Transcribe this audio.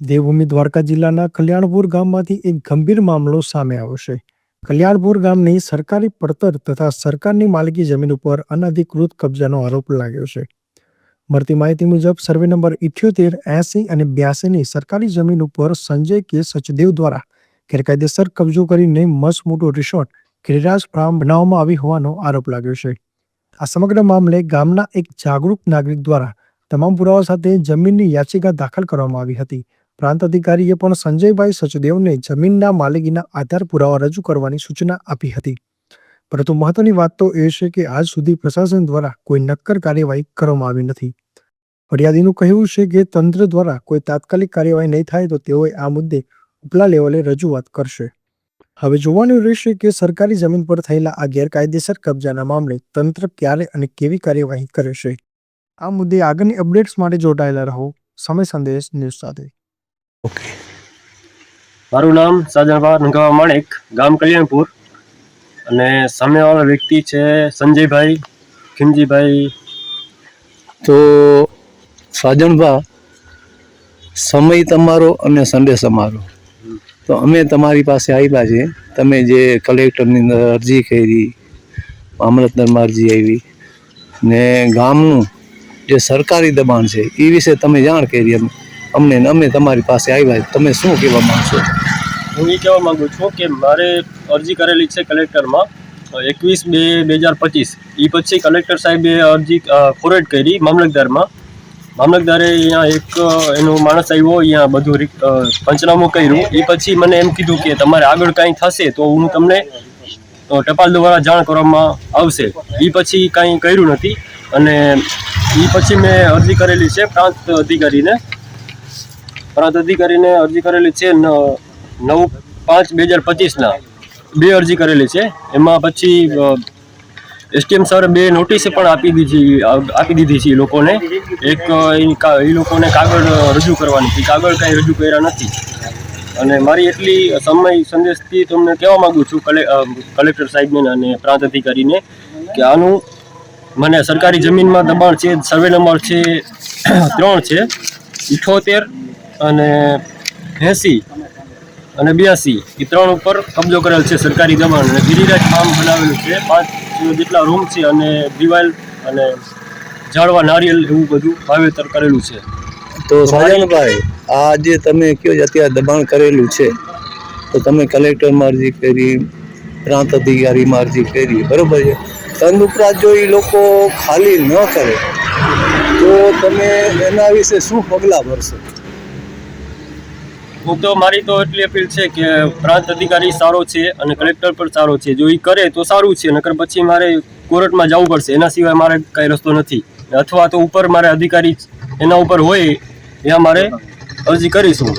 દેવભૂમિ દ્વારકા જિલ્લાના કલ્યાણપુર ગામમાંથી એક ગંભીર મામલો સામે આવ્યો છે. કલ્યાણપુર ગામની સરકારી પડતર તથા સરકારની માલિકી જમીન ઉપર અનધિકૃત કબજાનો આરોપ લાગ્યો છે. મળતી માહિતી મુજબ, સર્વે નંબર ઇઠ્યોતેર, એસી અને બ્યાસીની સરકારી જમીન ઉપર સંજય કે સચદેવ દ્વારા ગેરકાયદેસર કબજો કરીને મસ્ત મોટો રિસોર્ટ ગિરિરાજ ફાર્મ બનાવવામાં આવી હોવાનો આરોપ લાગ્યો છે. આ સમગ્ર મામલે ગામના એક જાગૃત નાગરિક દ્વારા તમામ પુરાવા સાથે જમીનની યાચિકા દાખલ કરવામાં આવી હતી. પ્રાંત અધિકારીએ પણ સંજયભાઈ સચદેવને જમીનના માલિકીના આધાર પુરાવા રજૂ કરવાની સૂચના આપી હતી. પરંતુ મહત્વની વાત તો એ છે કે આજ સુધી પ્રશાસન દ્વારા કોઈ નક્કર કાર્યવાહી કરવામાં આવી નથી. ફરિયાદીનું કહેવું છે કે તંત્ર દ્વારા કોઈ તાત્કાલિક કાર્યવાહી નહીં થાય તો તેઓએ આ મુદ્દે ઉપલા લેવલે રજૂઆત કરશે. હવે જોવાનું રહેશે કે સરકારી જમીન પર થયેલા આ ગેરકાયદેસર કબજાના મામલે તંત્ર ક્યારે અને કેવી કાર્યવાહી કરે છે. આ મુદ્દે આગળની અપડેટ્સ માટે જોડાયેલા રહો. સમય સંદેશ ન્યૂઝ સાથે. મારું નામ સાજણભા નંગાવા માણેક ગામ કલ્યાણપુર. અને સામેવાળા વ્યક્તિ છે સંજયભાઈ ખીમજીભાઈ તો સાજણભા સમય તમારો અને સંદેશ અમારો. તો અમે તમારી પાસે આવ્યા છે તમે જે કલેક્ટરની અંદર અરજી કરી મામલતદારમાં અરજી આવી ને ગામનું જે સરકારી દબાણ છે એ વિશે તમે જાણ કરી અમ- અમને અમે તમારી પાસે આવ્યા. તમે શું કહેવા માગશો? હું એ કહેવા માગું છું કે મારે અરજી કરેલી છે કલેક્ટરમાં એકવીસ બે બે હજાર પચીસ. એ પછી કલેક્ટર સાહેબે અરજી ફોરવર્ડ કરી મામલતદારમાં. મામલતદારે અહીંયા એક એનો માણસ આવ્યો, અહીંયા બધું પંચનામું કર્યું. એ પછી મને એમ કીધું કે તમારે આગળ કાંઈ થશે તો હું તમને ટપાલ દ્વારા જાણ કરવામાં આવશે. એ પછી કાંઈ કર્યું નથી. અને એ પછી મેં અરજી કરેલી છે પ્રાંત અધિકારીને. પ્રાંત અધિકારીને અરજી કરેલી છે નવ પાંચ બે હજાર પચીસના. બે અરજી કરેલી છે. એમાં પછી એસટીએમ સર બે નોટિસ પણ આપી દીધી આપી દીધી છે એ લોકોને. એક એ લોકોને કાગળ રજૂ કરવાની છે. કાગળ કાંઈ રજૂ કર્યા નથી. અને મારી એટલી સમય સંદેશથી તમને કહેવા માગું છું કલેક્ટર સાહેબને અને પ્રાંત અધિકારીને, કે આનું મને સરકારી જમીનમાં દબાણ છે, સર્વે નંબર છે, ત્રણ છે. ઇઠોતેર અને એંસી અને બ્યાસી, એ ત્રણ ઉપર કબજો કરેલ છે સરકારી દબાણ અને ગિરિરાજ ફાર્મ બનાવેલું છે. પાંચ જેટલા રૂમ છે અને દિવાલ અને ઝાડવા નારિયેલ એવું બધું વાવેતર કરેલું છે. તો સાજણભાઈ આ જે તમે કયો અત્યારે દબાણ કરેલું છે, તો તમે કલેક્ટરમાં અરજી કરી, પ્રાંત અધિકારીમાં અરજી કરી, બરાબર છે? તદુપરાંત જો એ લોકો ખાલી ન કરે, તો તમે એના વિશે શું પગલાં ભરશો? હું તો મારી તો એટલી અપીલ છે કે પ્રાંત અધિકારી સારો છે અને કલેક્ટર પણ સારો છે. જો એ કરે તો સારું છે, નકર પછી મારે કોર્ટમાં જવું પડશે. એના સિવાય મારે કાંઈ રસ્તો નથી. અથવા તો ઉપર મારે અધિકારી એના ઉપર હોય, ત્યાં મારે અરજી કરીશું.